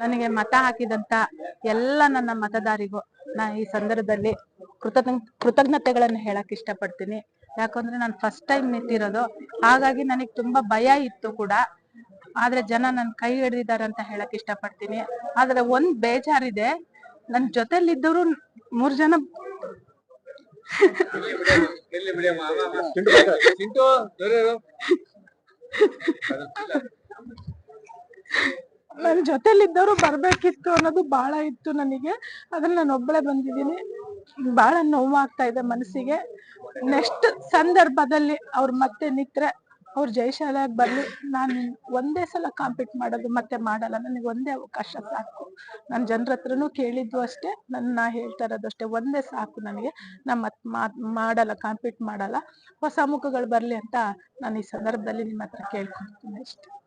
ನನಗೆ ಮತ ಹಾಕಿದಂತ ಎಲ್ಲ ನನ್ನ ಮತದಾರಿಗೂ ನಾ ಈ ಸಂದರ್ಭದಲ್ಲಿ ಕೃತಜ್ಞ ಕೃತಜ್ಞತೆಗಳನ್ನು ಹೇಳಕ್ ಇಷ್ಟಪಡ್ತೀನಿ. ಯಾಕಂದ್ರೆ ನಾನು ಫಸ್ಟ್ ಟೈಮ್ ನಿಂತಿರೋದು. ಹಾಗಾಗಿ ನನಗೆ ತುಂಬಾ ಭಯ ಇತ್ತು ಕೂಡ. ಆದ್ರೆ ಜನ ನನ್ ಕೈ ಹಿಡಿದಿದ್ದಾರೆ ಅಂತ ಹೇಳಕ್ ಇಷ್ಟಪಡ್ತೀನಿ. ಆದ್ರೆ ಒಂದ್ ಬೇಜಾರಿದೆ. ನನ್ ಜೊತೆಲಿದ್ದವರು ಮೂರ್ ಜನ ನನ್ ಜೊತೆಲಿದ್ದವರು ಬರ್ಬೇಕಿತ್ತು ಅನ್ನೋದು ಬಹಳ ಇತ್ತು ನನಗೆ. ಅದ್ರಲ್ಲಿ ನಾನು ಒಬ್ಬಳೇ ಬಂದಿದ್ದೀನಿ. ಬಹಳ ನೋವಾಗ್ತಾ ಇದೆ ಮನಸ್ಸಿಗೆ. ನೆಕ್ಸ್ಟ್ ಸಂದರ್ಭದಲ್ಲಿ ಅವ್ರು ಮತ್ತೆ ನಿತ್ರೆ ಅವ್ರು ಜಯಶಾಲಾಗಿ ಬರ್ಲಿ ನಾನು ಒಂದೇ ಸಲ ಕಾಂಪೀಟ್ ಮಾಡೋದು ಮತ್ತೆ ಮಾಡಲ್ಲ. ನನಗೆ ಒಂದೇ ಅವಕಾಶ ಸಾಕು. ನನ್ನ ಜನರ ಹತ್ರನೂ ಕೇಳಿದ್ದು ಅಷ್ಟೇ. ನನ್ನ ಹೇಳ್ತಾ ಇರೋದು ಅಷ್ಟೇ. ಒಂದೇ ಸಾಕು ನನಗೆ. ನಾ ಮಾತ್- ಮಾಡಲ್ಲ ಕಾಂಪೀಟ್ ಮಾಡಲ್ಲ. ಹೊಸ ಮುಖಗಳು ಬರ್ಲಿ ಅಂತ ನಾನು ಈ ಸಂದರ್ಭದಲ್ಲಿ ನಿಮ್ಮ ಹತ್ರ ಕೇಳ್ಕೊಳ್ತೀನಿ ಅಷ್ಟೇ.